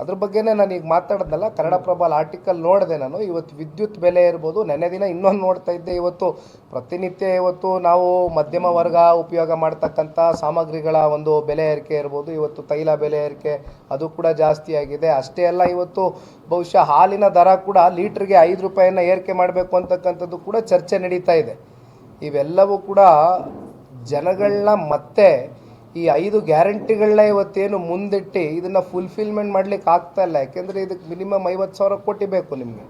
ಅದ್ರ ಬಗ್ಗೆನೇ ನಾನು ಈಗ ಮಾತಾಡಿದ್ನಲ್ಲ ಕನ್ನಡ ಪ್ರಭಾಲ್ ಆರ್ಟಿಕಲ್ ನೋಡಿದೆ ನಾನು. ಇವತ್ತು ವಿದ್ಯುತ್ ಬೆಲೆ ಇರ್ಬೋದು ನೆನ್ನೆ ದಿನ ಇನ್ನೊಂದು ನೋಡ್ತಾ ಇದ್ದೆ ಇವತ್ತು. ಪ್ರತಿನಿತ್ಯ ಇವತ್ತು ನಾವು ಮಧ್ಯಮ ವರ್ಗ ಉಪಯೋಗ ಮಾಡ್ತಕ್ಕಂಥ ಸಾಮಗ್ರಿಗಳ ಒಂದು ಬೆಲೆ ಏರಿಕೆ ಇರ್ಬೋದು ಇವತ್ತು ತೈಲ ಬೆಲೆ ಏರಿಕೆ ಅದು ಕೂಡ ಜಾಸ್ತಿ ಆಗಿದೆ. ಅಷ್ಟೇ ಅಲ್ಲ, ಇವತ್ತು ಬಹುಶಃ ಹಾಲಿನ ದರ ಕೂಡ ಲೀಟ್ರಿಗೆ ಐದು ರೂಪಾಯಿನ ಏರಿಕೆ ಮಾಡಬೇಕು ಅಂತಕ್ಕಂಥದ್ದು ಕೂಡ ಚರ್ಚೆ ನಡೀತಾ ಇದೆ. ಇವೆಲ್ಲವೂ ಕೂಡ ಜನಗಳನ್ನ ಮತ್ತೆ ಈ ಐದು ಗ್ಯಾರಂಟಿಗಳನ್ನ ಇವತ್ತೇನು ಮುಂದಿಟ್ಟು ಇದನ್ನು ಫುಲ್ಫಿಲ್ಮೆಂಟ್ ಮಾಡ್ಲಿಕ್ಕೆ ಆಗ್ತಾ ಇಲ್ಲ. ಯಾಕೆಂದರೆ ಇದಕ್ಕೆ ಮಿನಿಮಮ್ ಐವತ್ತು ಸಾವಿರ ಕೋಟಿ ಬೇಕು ನಿಮಗೆ.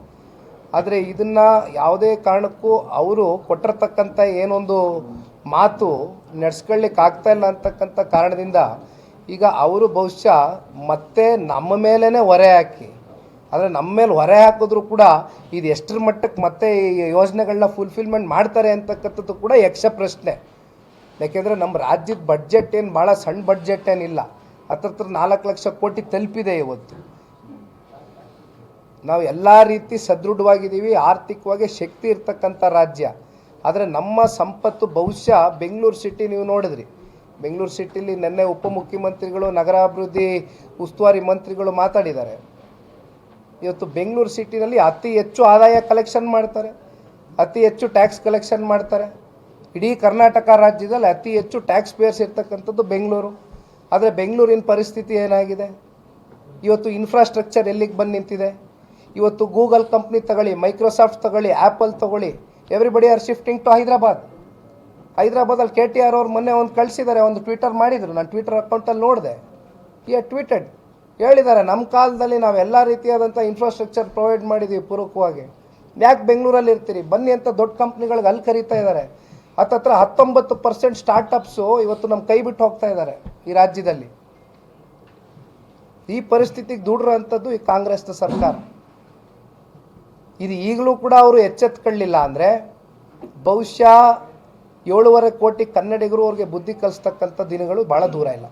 ಆದರೆ ಇದನ್ನು ಯಾವುದೇ ಕಾರಣಕ್ಕೂ ಅವರು ಕೊಟ್ಟಿರ್ತಕ್ಕಂಥ ಏನೊಂದು ಮಾತು ನಡೆಸ್ಕೊಳ್ಳಿಕ್ಕೆ ಆಗ್ತಾ ಇಲ್ಲ ಅಂತಕ್ಕಂಥ ಕಾರಣದಿಂದ ಈಗ ಅವರು ಬಹುಶಃ ಮತ್ತೆ ನಮ್ಮ ಮೇಲೇ ಹೊರೆ ಹಾಕಿ. ಆದರೆ ನಮ್ಮ ಮೇಲೆ ಹೊರೆ ಹಾಕಿದ್ರು ಕೂಡ ಇದು ಎಷ್ಟರ ಮಟ್ಟಕ್ಕೆ ಮತ್ತೆ ಈ ಯೋಜನೆಗಳನ್ನ ಫುಲ್ಫಿಲ್ಮೆಂಟ್ ಮಾಡ್ತಾರೆ ಅಂತಕ್ಕಂಥದ್ದು ಕೂಡ ಯಕ್ಷ ಪ್ರಶ್ನೆ ಯಾಕೆಂದರೆ ನಮ್ಮ ರಾಜ್ಯದ ಬಡ್ಜೆಟ್ ಏನು ಭಾಳ ಸಣ್ಣ ಬಡ್ಜೆಟ್ ಏನಿಲ್ಲ ಹತ್ತತ್ರ ನಾಲ್ಕು ಲಕ್ಷ ಕೋಟಿ ತಲುಪಿದೆ ಇವತ್ತು. ನಾವು ಎಲ್ಲ ರೀತಿ ಸದೃಢವಾಗಿದ್ದೀವಿ, ಆರ್ಥಿಕವಾಗಿ ಶಕ್ತಿ ಇರ್ತಕ್ಕಂಥ ರಾಜ್ಯ. ಆದರೆ ನಮ್ಮ ಸಂಪತ್ತು ಬಹುಶಃ ಬೆಂಗಳೂರು ಸಿಟಿ ನೀವು ನೋಡಿದ್ರಿ. ಬೆಂಗಳೂರು ಸಿಟಿಲಿ ನಿನ್ನೆ ಉಪಮುಖ್ಯಮಂತ್ರಿಗಳು, ನಗರಾಭಿವೃದ್ಧಿ, ಉಸ್ತುವಾರಿ ಮಂತ್ರಿಗಳು ಮಾತಾಡಿದ್ದಾರೆ. ಇವತ್ತು ಬೆಂಗಳೂರು ಸಿಟಿನಲ್ಲಿ ಅತಿ ಹೆಚ್ಚು ಆದಾಯ ಕಲೆಕ್ಷನ್ ಮಾಡ್ತಾರೆ. ಅತಿ ಹೆಚ್ಚು ಟ್ಯಾಕ್ಸ್ ಕಲೆಕ್ಷನ್ ಮಾಡ್ತಾರೆ. ಇಡೀ ಕರ್ನಾಟಕ ರಾಜ್ಯದಲ್ಲಿ ಅತಿ ಹೆಚ್ಚು ಟ್ಯಾಕ್ಸ್ ಪೇಯರ್ಸ್ ಇರ್ತಕ್ಕಂಥದ್ದು ಬೆಂಗಳೂರು. ಆದರೆ ಬೆಂಗಳೂರಿನ ಪರಿಸ್ಥಿತಿ ಏನಾಗಿದೆ? ಇವತ್ತು ಇನ್ಫ್ರಾಸ್ಟ್ರಕ್ಚರ್ ಎಲ್ಲಿಗೆ ಬಂದು ನಿಂತಿದೆ? ಇವತ್ತು ಗೂಗಲ್ ಕಂಪ್ನಿ ತಗೊಳ್ಳಿ ಮೈಕ್ರೋಸಾಫ್ಟ್ ತಗೊಳ್ಳಿ ಆ್ಯಪಲ್ ತಗೊಳ್ಳಿ everybody are shifting to Hyderabad ಹೈದ್ರಾಬಾದಲ್ಲಿ K T R ಅವ್ರು ಮೊನ್ನೆ ಒಂದು ಕಳಿಸಿದ್ದಾರೆ ಒಂದು ಟ್ವಿಟರ್ ಮಾಡಿದರು. ನಾನು ಟ್ವಿಟರ್ ಅಕೌಂಟಲ್ಲಿ ನೋಡಿದೆ. ಈ ಟ್ವೀಟೆಡ್ ಹೇಳಿದ್ದಾರೆ ನಮ್ಮ ಕಾಲದಲ್ಲಿ ನಾವು ಎಲ್ಲ ರೀತಿಯಾದಂಥ ಇನ್ಫ್ರಾಸ್ಟ್ರಕ್ಚರ್ ಪ್ರೊವೈಡ್ ಮಾಡಿದ್ದೀವಿ ಪೂರಕವಾಗಿ. ಯಾಕೆ ಬೆಂಗಳೂರಲ್ಲಿ ಇರ್ತೀರಿ ಬನ್ನಿ ಅಂತ ದೊಡ್ಡ ಕಂಪ್ನಿಗಳಿಗೆ ಅಲ್ಲಿ ಕರೀತಾ ಇದ್ದಾರೆ ಹತ್ತತ್ರ ಹತ್ತೊಂಬತ್ತು ಪರ್ಸೆಂಟ್ ಸ್ಟಾರ್ಟಪ್ಸು ಇವತ್ತು ನಮ್ಮ ಕೈ ಬಿಟ್ಟು ಹೋಗ್ತಾ ಇದ್ದಾರೆ ಈ ರಾಜ್ಯದಲ್ಲಿ. ಈ ಪರಿಸ್ಥಿತಿಗೆ ದುಡ್ರು ಈ ಕಾಂಗ್ರೆಸ್ನ ಸರ್ಕಾರ. ಇದು ಈಗಲೂ ಕೂಡ ಅವರು ಎಚ್ಚೆತ್ಕೊಳ್ಳಿಲ್ಲ ಅಂದರೆ ಬಹುಶಃ ಏಳುವರೆ ಕೋಟಿ ಕನ್ನಡಿಗರು ಅವ್ರಿಗೆ ಬುದ್ಧಿ ಕಲಿಸ್ತಕ್ಕಂಥ ದಿನಗಳು ಭಾಳ ದೂರ ಇಲ್ಲ.